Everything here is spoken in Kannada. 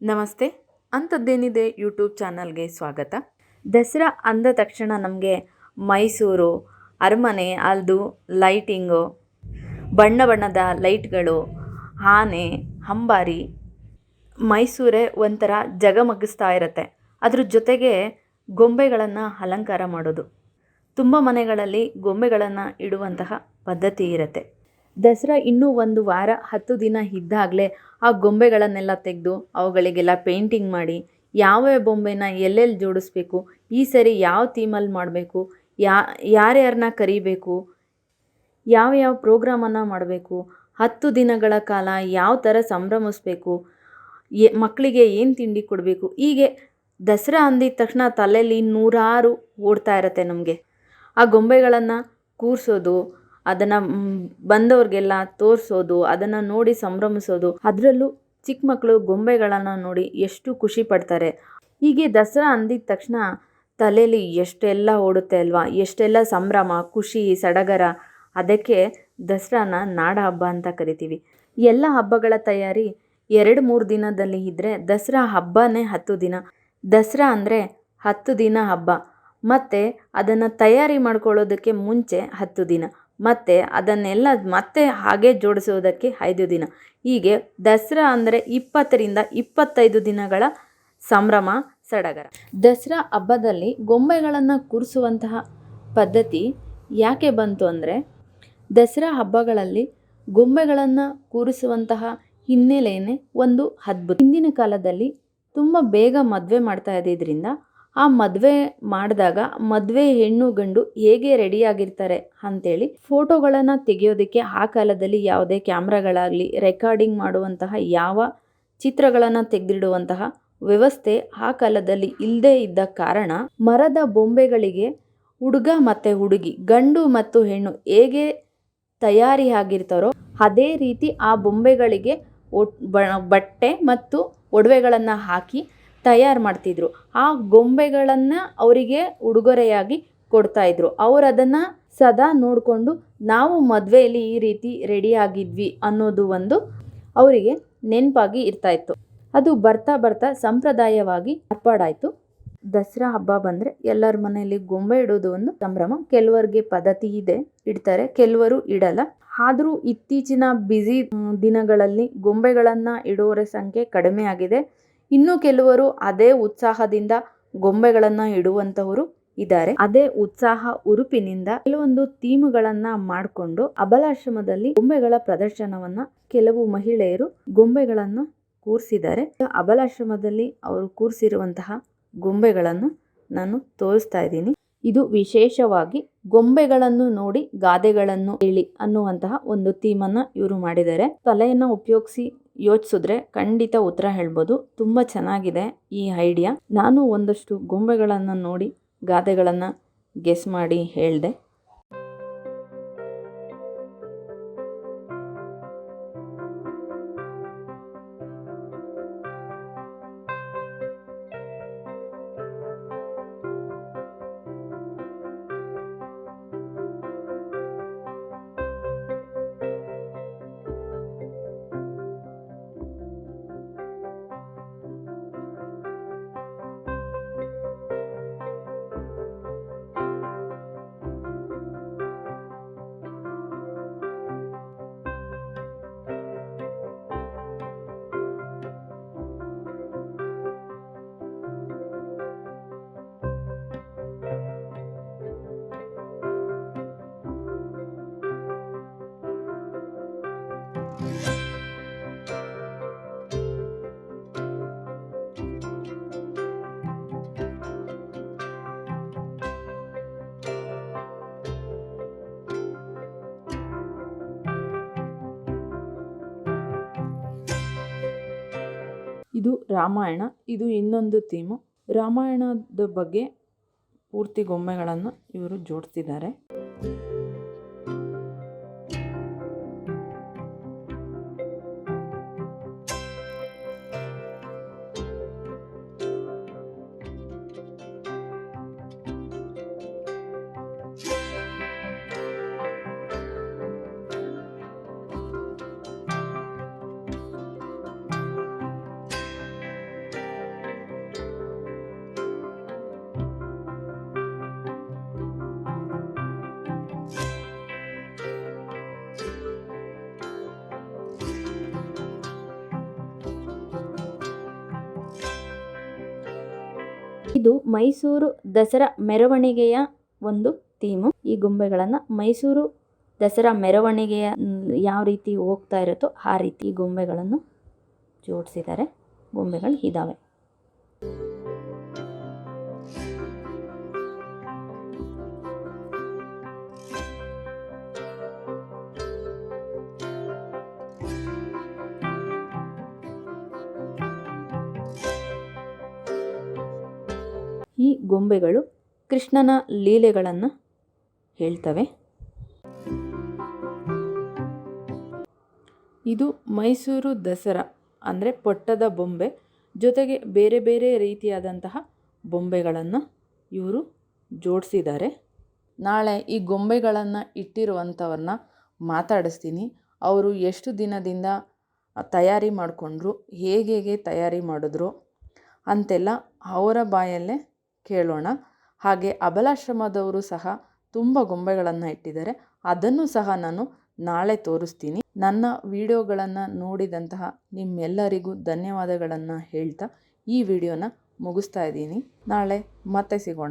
ನಮಸ್ತೆ. ಅಂಥದ್ದೇನಿದೆ ಯೂಟ್ಯೂಬ್ ಚಾನಲ್ಗೆ ಸ್ವಾಗತ. ದಸರಾ ಅಂದ ತಕ್ಷಣ ನಮಗೆ ಮೈಸೂರು, ಅರಮನೆ ಅದು ಲೈಟಿಂಗು, ಬಣ್ಣ ಬಣ್ಣದ ಲೈಟ್ಗಳು, ಆನೆ, ಅಂಬಾರಿ ಮೈಸೂರೇ ಒಂಥರ ಜಗಮಗಿಸ್ತಾ ಇರುತ್ತೆ. ಅದ್ರ ಜೊತೆಗೆ ಗೊಂಬೆಗಳನ್ನು ಅಲಂಕಾರ ಮಾಡೋದು. ತುಂಬ ಮನೆಗಳಲ್ಲಿ ಗೊಂಬೆಗಳನ್ನು ಇಡುವಂತಹ ಪದ್ಧತಿ ಇರುತ್ತೆ. ದಸರಾ ಇನ್ನೂ ಒಂದು ವಾರ ಹತ್ತು ದಿನ ಇದ್ದಾಗಲೇ ಆ ಗೊಂಬೆಗಳನ್ನೆಲ್ಲ ತೆಗೆದು ಅವುಗಳಿಗೆಲ್ಲ ಪೇಂಟಿಂಗ್ ಮಾಡಿ ಯಾವ ಬೊಂಬೆನ ಎಲ್ಲೆಲ್ಲಿ ಜೋಡಿಸ್ಬೇಕು, ಈ ಸರಿ ಯಾವ ಥೀಮಲ್ಲಿ ಮಾಡಬೇಕು, ಯಾ ಯಾರ್ಯಾರನ್ನ ಕರಿಬೇಕು, ಯಾವ ಯಾವ ಪ್ರೋಗ್ರಾಮನ್ನು ಮಾಡಬೇಕು, ಹತ್ತು ದಿನಗಳ ಕಾಲ ಯಾವ ಥರ ಸಂಭ್ರಮಿಸ್ಬೇಕು, ಎ, ಮಕ್ಕಳಿಗೆ ಏನು ತಿಂಡಿ ಕೊಡಬೇಕು, ಹೀಗೆ ದಸರಾ ಅಂದಿದ ತಕ್ಷಣ ತಲೆಯಲ್ಲಿ ನೂರಾರು ಓಡ್ತಾ ಇರತ್ತೆ ನಮಗೆ. ಆ ಗೊಂಬೆಗಳನ್ನು ಕೂರಿಸೋದು ಅದನ್ನು ಬಂದವ್ರಿಗೆಲ್ಲ ತೋರಿಸೋದು, ಅದನ್ನು ನೋಡಿ ಸಂಭ್ರಮಿಸೋದು, ಅದರಲ್ಲೂ ಚಿಕ್ಕ ಮಕ್ಕಳು ಗೊಂಬೆಗಳನ್ನು ನೋಡಿ ಎಷ್ಟು ಖುಷಿ ಪಡ್ತಾರೆ. ಹೀಗೆ ದಸರಾ ಅಂದಿದ ತಕ್ಷಣ ತಲೆಯಲ್ಲಿ ಎಷ್ಟೆಲ್ಲ ಓಡುತ್ತೆ ಅಲ್ವಾ, ಎಷ್ಟೆಲ್ಲ ಸಂಭ್ರಮ, ಖುಷಿ, ಸಡಗರ, ಅದಕ್ಕೆ ದಸರಾನ ನಾಡ ಹಬ್ಬ ಅಂತ ಕರಿತೀವಿ. ಎಲ್ಲ ಹಬ್ಬಗಳ ತಯಾರಿ ಎರಡು ಮೂರು ದಿನದಲ್ಲಿ ಇದ್ದರೆ ದಸರಾ ಹಬ್ಬನೇ ಹತ್ತು ದಿನ. ದಸರಾ ಅಂದರೆ ಹತ್ತು ದಿನ ಹಬ್ಬ, ಮತ್ತು ಅದನ್ನು ತಯಾರಿ ಮಾಡ್ಕೊಳ್ಳೋದಕ್ಕೆ ಮುಂಚೆ ಹತ್ತು ದಿನ. ಮತ್ತು ಅದನ್ನೆಲ್ಲ ಮತ್ತೆ ಹಾಗೆ ಜೋಡಿಸೋದಕ್ಕೆ ಐದು ದಿನ. ಹೀಗೆ ದಸರಾ ಅಂದರೆ ಇಪ್ಪತ್ತರಿಂದ ಇಪ್ಪತ್ತೈದು ದಿನಗಳ ಸಂಭ್ರಮ, ಸಡಗರ. ದಸರಾ ಹಬ್ಬದಲ್ಲಿ ಗೊಂಬೆಗಳನ್ನು ಕೂರಿಸುವಂತಹ ಪದ್ಧತಿ ಯಾಕೆ ಬಂತು ಅಂದರೆ, ದಸರಾ ಹಬ್ಬಗಳಲ್ಲಿ ಗೊಂಬೆಗಳನ್ನು ಕೂರಿಸುವಂತಹ ಹಿನ್ನೆಲೆಯೇ ಒಂದು ಅದ್ಭುತ. ಹಿಂದಿನ ಕಾಲದಲ್ಲಿ ತುಂಬ ಬೇಗ ಮದುವೆ ಮಾಡ್ತಾ ಇದ್ದಿದ್ದರಿಂದ ಆ ಮದುವೆ ಮಾಡಿದಾಗ ಮದುವೆ ಹೆಣ್ಣು ಗಂಡು ಹೇಗೆ ರೆಡಿಯಾಗಿರ್ತಾರೆ ಅಂತೇಳಿ ಫೋಟೋಗಳನ್ನು ತೆಗೆಯೋದಕ್ಕೆ ಆ ಕಾಲದಲ್ಲಿ ಯಾವುದೇ ಕ್ಯಾಮ್ರಾಗಳಾಗಲಿ ರೆಕಾರ್ಡಿಂಗ್ ಮಾಡುವಂತಹ ಯಾವ ಚಿತ್ರಗಳನ್ನು ತೆಗೆದಿಡುವಂತಹ ವ್ಯವಸ್ಥೆ ಆ ಕಾಲದಲ್ಲಿ ಇಲ್ಲದೇ ಇದ್ದ ಕಾರಣ ಮರದ ಬೊಂಬೆಗಳಿಗೆ ಹುಡುಗ ಮತ್ತು ಹುಡುಗಿ, ಗಂಡು ಮತ್ತು ಹೆಣ್ಣು ಹೇಗೆ ತಯಾರಿಯಾಗಿರ್ತಾರೋ ಅದೇ ರೀತಿ ಆ ಬೊಂಬೆಗಳಿಗೆ ಬಟ್ಟೆ ಮತ್ತು ಒಡವೆಗಳನ್ನು ಹಾಕಿ ತಯಾರು ಮಾಡ್ತಿದ್ರು. ಆ ಗೊಂಬೆಗಳನ್ನು ಅವರಿಗೆ ಉಡುಗೊರೆಯಾಗಿ ಕೊಡ್ತಾಯಿದ್ರು ಅವ್ರು ಅದನ್ನು ಸದಾ ನೋಡಿಕೊಂಡು ನಾವು ಮದುವೆಯಲ್ಲಿ ಈ ರೀತಿ ರೆಡಿ ಆಗಿದ್ವಿ ಅನ್ನೋದು ಒಂದು ಅವರಿಗೆ ನೆನಪಾಗಿ ಇರ್ತಾಯಿತ್ತು ಅದು ಬರ್ತಾ ಬರ್ತಾ ಸಂಪ್ರದಾಯವಾಗಿ ಮಾರ್ಪಾಡಾಯಿತು ದಸರಾ ಹಬ್ಬ ಬಂದರೆ ಎಲ್ಲರ ಮನೆಯಲ್ಲಿ ಗೊಂಬೆ ಇಡೋದು ಒಂದು ಸಂಭ್ರಮ. ಕೆಲವರಿಗೆ ಪದ್ಧತಿ ಇದೆ, ಇಡ್ತಾರೆ, ಕೆಲವರು ಇಡಲ್ಲ. ಆದರೂ ಇತ್ತೀಚಿನ ಬ್ಯುಸಿ ದಿನಗಳಲ್ಲಿ ಗೊಂಬೆಗಳನ್ನು ಇಡೋರ ಸಂಖ್ಯೆ ಕಡಿಮೆ ಆಗಿದೆ. ಇನ್ನು ಕೆಲವರು ಅದೇ ಉತ್ಸಾಹದಿಂದ ಗೊಂಬೆಗಳನ್ನು ಇಡುವಂತವರು ಇದ್ದಾರೆ. ಅದೇ ಉತ್ಸಾಹ ಉರುಪಿನಿಂದ ಕೆಲವೊಂದು ಥೀಮ್ಗಳನ್ನ ಮಾಡಿಕೊಂಡು ಅಬಲಾಶ್ರಮದಲ್ಲಿ ಗೊಂಬೆಗಳ ಪ್ರದರ್ಶನವನ್ನ ಕೆಲವು ಮಹಿಳೆಯರು ಗೊಂಬೆಗಳನ್ನು ಕೂರಿಸಿದ್ದಾರೆ. ಅಬಲಾಶ್ರಮದಲ್ಲಿ ಅವರು ಕೂರಿಸಿರುವಂತಹ ಗೊಂಬೆಗಳನ್ನು ನಾನು ತೋರಿಸ್ತಾ ಇದ್ದೀನಿ. ಇದು ವಿಶೇಷವಾಗಿ ಗೊಂಬೆಗಳನ್ನು ನೋಡಿ, ಗಾದೆಗಳನ್ನು ಹೇಳಿ ಅನ್ನುವಂತಹ ಒಂದು ಥೀಮನ್ನು ಇವರು ಮಾಡಿದ್ದಾರೆ. ತಲೆಯನ್ನು ಉಪಯೋಗಿಸಿ ಯೋಚಿಸಿದ್ರೆ ಖಂಡಿತ ಉತ್ತರ ಹೇಳ್ಬೋದು. ತುಂಬ ಚೆನ್ನಾಗಿದೆ ಈ ಐಡಿಯಾ. ನಾನು ಒಂದಷ್ಟು ಗೊಂಬೆಗಳನ್ನು ನೋಡಿ, ಗಾದೆಗಳನ್ನು ಗೆಸ್ ಮಾಡಿ ಹೇಳಿದೆ. ಇದು ರಾಮಾಯಣ ಇದು ಇನ್ನೊಂದು ಥೀಮು. ರಾಮಾಯಣದ ಬಗ್ಗೆ ಪೂರ್ತಿ ಗೊಂಬೆಗಳನ್ನು ಇವರು ಜೋಡಿಸಿದ್ದಾರೆ. ಇದು ಮೈಸೂರು ದಸರಾ ಮೆರವಣಿಗೆಯ ಒಂದು ಥೀಮು. ಈ ಗೊಂಬೆಗಳನ್ನು ಮೈಸೂರು ದಸರಾ ಮೆರವಣಿಗೆಯ ಯಾವ ರೀತಿ ಹೋಗ್ತಾ ಇರುತ್ತೋ ಆ ರೀತಿ ಗೊಂಬೆಗಳನ್ನು ಜೋಡಿಸಿದ್ದಾರೆ. ಗೊಂಬೆಗಳು ಇದ್ದಾವೆ ಈ ಗೊಂಬೆಗಳು ಕೃಷ್ಣನ ಲೀಲೆಗಳನ್ನು ಹೇಳ್ತವೆ. ಇದು ಮೈಸೂರು ದಸರಾ ಅಂದರೆ ಪೊಟ್ಟದ ಬೊಂಬೆ ಜೊತೆಗೆ ಬೇರೆ ಬೇರೆ ರೀತಿಯಾದಂತಹ ಬೊಂಬೆಗಳನ್ನು ಇವರು ಜೋಡಿಸಿದ್ದಾರೆ. ನಾಳೆ ಈ ಗೊಂಬೆಗಳನ್ನು ಇಟ್ಟಿರುವಂಥವ್ರನ್ನ ಮಾತಾಡಿಸ್ತೀನಿ. ಅವರು ಎಷ್ಟು ದಿನದಿಂದ ತಯಾರಿ ಮಾಡಿಕೊಂಡ್ರು, ಹೇಗೆ ಹೇಗೆ ತಯಾರಿ ಮಾಡಿದ್ರು ಅಂತೆಲ್ಲ ಅವರ ಬಾಯಲ್ಲೇ ಕೇಳೋಣ. ಹಾಗೆ ಅಬಲಾಶ್ರಮದವರು ಸಹ ತುಂಬ ಗೊಂಬೆಗಳನ್ನು ಇಟ್ಟಿದ್ದಾರೆ. ಅದನ್ನು ಸಹ ನಾನು ನಾಳೆ ತೋರಿಸ್ತೀನಿ. ನನ್ನ ವಿಡಿಯೋಗಳನ್ನು ನೋಡಿದಂತಹ ನಿಮ್ಮೆಲ್ಲರಿಗೂ ಧನ್ಯವಾದಗಳನ್ನು ಹೇಳ್ತಾ ಈ ವಿಡಿಯೋನ ಮುಗಿಸ್ತಾ ಇದ್ದೀನಿ. ನಾಳೆ ಮತ್ತೆ ಸಿಗೋಣ.